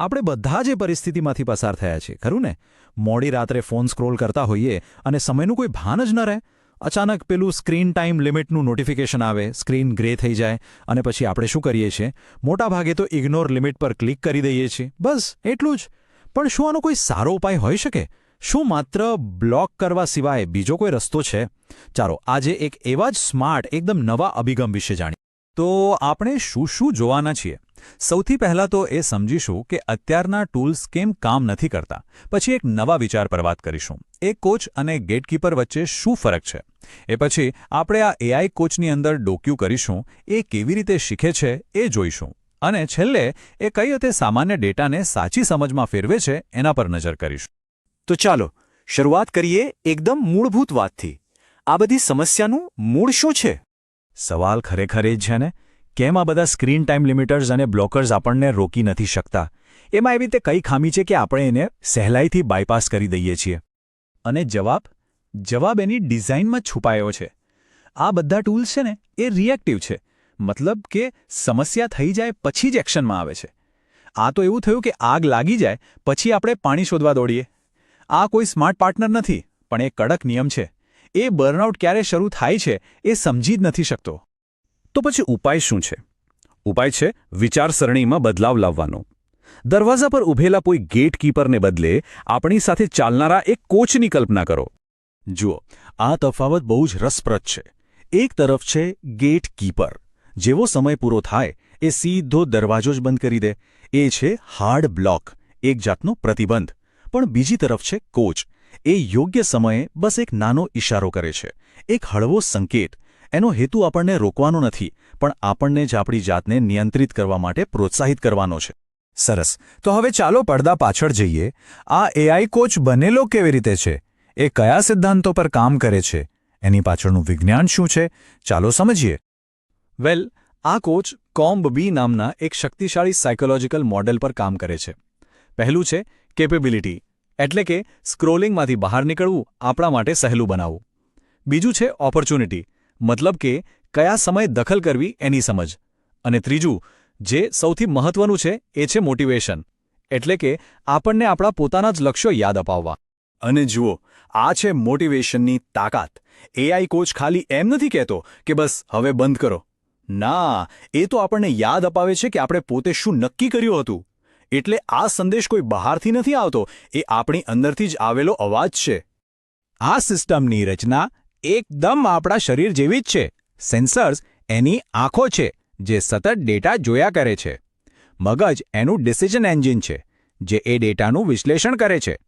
આપણે બધા જ પરિસ્થિતિમાંથી પસાર થયા છીએ, ખરું ને? મોડી રાત્રે ફોન સ્ક્રોલ કરતા હોઈએ અને સમયનું કોઈ ભાન જ ન રહે. અચાનક પેલું સ્ક્રીન ટાઈમ લિમિટનું નોટિફિકેશન આવે, સ્ક્રીન ગ્રે થઈ જાય અને પછી આપણે શું કરીએ છીએ? મોટાભાગે તો ઇગ્નોર લિમિટ પર ક્લિક કરી દઈએ છીએ. બસ, એટલું જ. પણ શું આનો કોઈ સારો ઉપાય હોઈ શકે? શું માત્ર બ્લોક કરવા સિવાય બીજો કોઈ રસ્તો છે? ચાલો, આજે એક એવા જ સ્માર્ટ, એકદમ નવા અભિગમ વિશે જાણીએ. તો આપણે શું શું જોવાના છીએ? સૌથી પહેલાં તો એ સમજીશું કે અત્યારના ટૂલ્સ કેમ કામ નથી કરતા. પછી એક નવા વિચાર પર વાત કરીશું. એ કોચ અને ગેટકીપર વચ્ચે શું ફરક છે? એ પછી આપણે આ એઆઈ કોચની અંદર ડોક્યુ કરીશું, એ કેવી રીતે શીખે છે એ જોઈશું. અને છેલ્લે એ કઈ રીતે સામાન્ય ડેટાને સાચી સમજમાં ફેરવે છે એના પર નજર કરીશું. તો ચાલો, શરૂઆત કરીએ એકદમ મૂળભૂત વાતથી. આ બધી સમસ્યાનું મૂળ શું છે? સવાલ ખરેખર એ જ છે ને? કેમ આ બધા સ્ક્રીન ટાઈમ લિમિટર્સ અને બ્લોકર્સ આપણને રોકી નથી શકતા? એમાં એવી રીતે કઈ ખામી છે કે આપણે એને સહેલાઈથી બાયપાસ કરી દઈએ છીએ? અને જવાબ? જવાબ એની ડિઝાઇનમાં છુપાયો છે. આ બધા ટૂલ્સ છે ને, એ રિએક્ટિવ છે. મતલબ કે સમસ્યા થઈ જાય પછી જ એક્શનમાં આવે છે. આ તો એવું થયું કે આગ લાગી જાય પછી આપણે પાણી શોધવા દોડીએ. આ કોઈ સ્માર્ટ પાર્ટનર નથી, પણ એ કડક નિયમ છે. એ બર્નઆઉટ ક્યારે શરૂ થાય છે એ સમજી જ નથી શકતો. તો પછી ઉપાય શું છે? ઉપાય છે વિચારસરણીમાં બદલાવ લાવવાનો. દરવાજા પર ઊભેલા કોઈ ગેટકીપરને બદલે આપણી સાથે ચાલનારા એક કોચની કલ્પના કરો. જુઓ, આ તફાવત બહુ જ રસપ્રદ છે. એક તરફ છે ગેટકીપર જેવો સમય પૂરો થાય, એ સીધો દરવાજો જ બંધ કરી દે. એ છે હાર્ડ બ્લોક એક જાતનો પ્રતિબંધ. પણ બીજી તરફ છે કોચ એ યોગ્ય સમયે બસ એક નાનો ઇશારો કરે છે. એક હળવો સંકેત. એનો હેતુ આપણને રોકવાનો નથી, પણ આપણને જ આપણી જાતને નિયંત્રિત કરવા માટે પ્રોત્સાહિત કરવાનો છે. સરસ. તો હવે ચાલો પડદા પાછળ જઈએ. આ એઆઈ કોચ બનેલો કેવી રીતે છે? એ કયા સિદ્ધાંતો પર કામ કરે છે? એની પાછળનું વિજ્ઞાન શું છે? ચાલો સમજીએ. વેલ, આ કોચ કોમ્બ બી નામના એક શક્તિશાળી સાયકોલોજીકલ મોડેલ પર કામ કરે છે. પહેલું છે કેપેબિલિટી. એટલે કે સ્ક્રોલિંગમાંથી બહાર નીકળવું આપણા માટે સહેલું બનાવવું. બીજું છે ઓપોર્ચ્યુનિટી મતલબ કે કયા સમયે દખલ કરવી એની સમજ. અને ત્રીજું, જે સૌથી મહત્વનું છે એ છે મોટિવેશન એટલે કે આપણને આપણા પોતાના જ લક્ષ્યો યાદ અપાવવા. અને જુઓ, આ છે મોટિવેશનની તાકાત. એઆઈ કોચ ખાલી એમ નથી કહેતો કે બસ હવે બંધ કરો. ના, એ તો આપણને યાદ અપાવે છે કે આપણે પોતે શું નક્કી કર્યું હતું. એટલે આ સંદેશ કોઈ બહારથી નથી આવતો, એ આપણી અંદરથી જ આવેલો અવાજ છે. આ સિસ્ટમની રચના એકદમ આપણા શરીર જેવી જ છે. સેન્સર્સ એની આંખો છે, જે સતત ડેટા જોયા કરે છે. મગજ એનું ડિસિઝન એન્જિન છે, જે એ ડેટાનું વિશ્લેષણ કરે છે.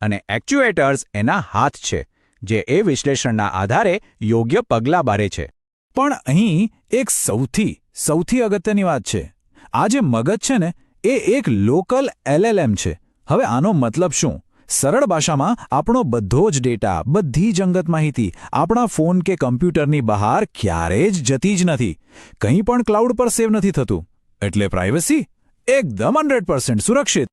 અને એક્ચ્યુએટર્સ એના હાથ છે, જે એ વિશ્લેષણના આધારે યોગ્ય પગલાં બારે છે. પણ અહીં એક સૌથી સૌથી અગત્યની વાત છે. આ જે મગજ છે ને એ એક લોકલ એલએલએમ છે. હવે આનો મતલબ શું? સરળ ભાષામાં આપણો બધો જ ડેટા, બધી જ અંગત માહિતી આપણા ફોન કે કમ્પ્યુટરની બહાર ક્યારેય જ જતી જ નથી. કંઈ પણ ક્લાઉડ પર સેવ નથી થતું. એટલે પ્રાઇવસી? એકદમ હંડ્રેડ સુરક્ષિત.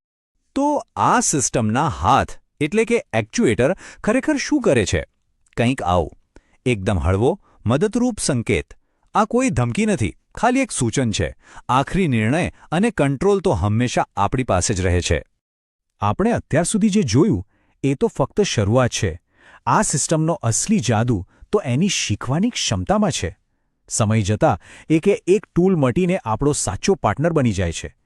તો આ સિસ્ટમના હાથ, એટલે કે એક્ચ્યુએટર, ખરેખર શું કરે છે? કંઈક આવું. એકદમ હળવો, મદદરૂપ સંકેત. આ કોઈ ધમકી નથી. ખાલી એક સૂચન છે. આખરી નિર્ણય અને કંટ્રોલ તો હંમેશા આપણી પાસે જ રહે છે. આપણે અત્યાર સુધી જે જોયું, એ તો ફક્ત શરૂઆત છે. આ સિસ્ટમનો અસલી જાદુ તો એની શીખવાની ક્ષમતામાં છે. સમય જતાં એ એક ટૂલ મટીને આપણો સાચો પાર્ટનર બની જાય છે.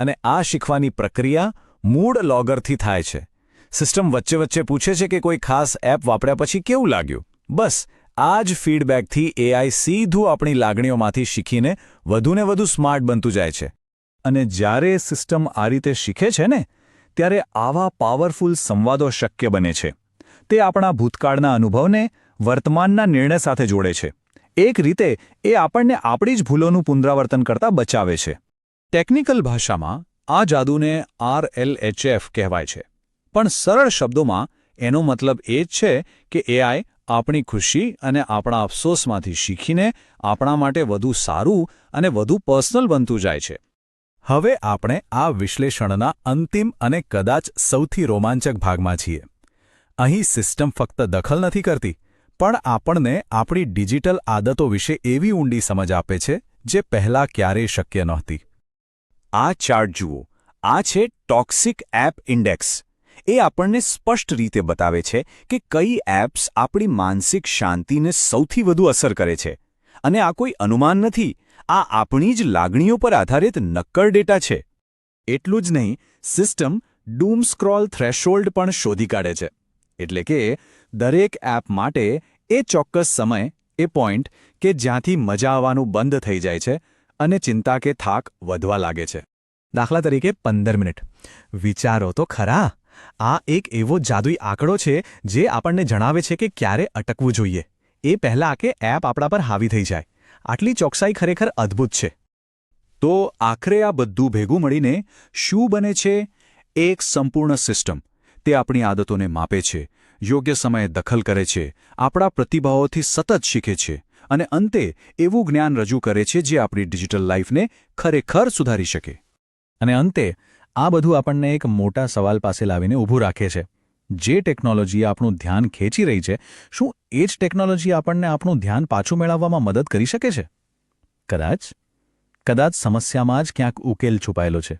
અને આ શીખવાની પ્રક્રિયા મૂળ લોગરથી થાય છે. સિસ્ટમ વચ્ચે વચ્ચે પૂછે છે કે કોઈ ખાસ એપ વાપર્યા પછી કેવું લાગ્યું? બસ આ જ ફીડબેકથી એઆઈ સીધું આપણી લાગણીઓમાંથી શીખીને વધુને વધુ સ્માર્ટ બનતું જાય છે. અને જ્યારે સિસ્ટમ આ રીતે શીખે છે ને, ત્યારે આવા પાવરફુલ સંવાદો શક્ય બને છે. તે આપણા ભૂતકાળના અનુભવને વર્તમાનના નિર્ણય સાથે જોડે છે. એક રીતે એ આપણને આપણી જ ભૂલોનું પુનરાવર્તન કરતા બચાવે છે. ટેકનિકલ ભાષામાં આ જાદુને આરએલએચએફ કહેવાય છે. પણ સરળ શબ્દોમાં એનો મતલબ એ જ છે કે એઆઈ આપણી ખુશી અને આપણા અફસોસમાંથી શીખીને આપણા માટે વધુ સારું અને વધુ પર્સનલ બનતું જાય છે. હવે આપણે આ વિશ્લેષણના અંતિમ અને કદાચ સૌથી રોમાંચક ભાગમાં છીએ. અહીં સિસ્ટમ ફક્ત દખલ નથી કરતી, પણ આપણને આપણી ડિજિટલ આદતો વિશે એવી ઊંડી સમજ આપે છે જે પહેલાં ક્યારેય શક્ય નહોતી. આ ચાર્ટ જુઓ. આ છે ટોક્સિક એપ ઇન્ડેક્સ. એ આપણને સ્પષ્ટ રીતે બતાવે છે કે કઈ એપ્સ આપણી માનસિક શાંતિને સૌથી વધુ અસર કરે છે. અને આ કોઈ અનુમાન નથી, આ આપણી જ લાગણીઓ પર આધારિત નક્કર ડેટા છે. એટલું જ નહીં, સિસ્ટમ ડૂમ સ્ક્રોલ થ્રેશોલ્ડ પણ શોધી કાઢે છે. એટલે કે, દરેક એપ માટે એ ચોક્કસ સમય, એ પોઈન્ટ કે જ્યાંથી મજા આવવાનું બંધ થઈ જાય છે અને ચિંતા કે થાક વધવા લાગે છે. દાખલા તરીકે પંદર મિનિટ. વિચારો તો ખરા. આ એક એવો જાદુઈ આંકડો છે જે આપણને જણાવે છે કે ક્યારે અટકવું જોઈએ. એ પહેલાં કે એપ આપણા પર હાવી થઈ જાય. આટલી ચોકસાઈ ખરેખર અદ્ભુત છે. તો આખરે આ બધું ભેગું મળીને શું બને છે? એક સંપૂર્ણ સિસ્ટમ. તે આપણી આદતોને માપે છે, યોગ્ય સમયે દખલ કરે છે, આપણા પ્રતિભાવોથી સતત શીખે છે અને અંતે એવું જ્ઞાન રજૂ કરે છે જે આપણી ડિજિટલ લાઈફને ખરેખર સુધારી શકે. અને અંતે આ બધું આપણને એક મોટા સવાલ પાસે લાવીને ઊભું રાખે છે. જે ટેકનોલોજી આપણું ધ્યાન ખેંચી રહી છે, શું એ જ ટેકનોલોજી આપણને આપણું ધ્યાન પાછું મેળવવામાં મદદ કરી શકે છે? કદાચ. કદાચ સમસ્યામાં જ ક્યાંક ઉકેલ છુપાયેલો છે.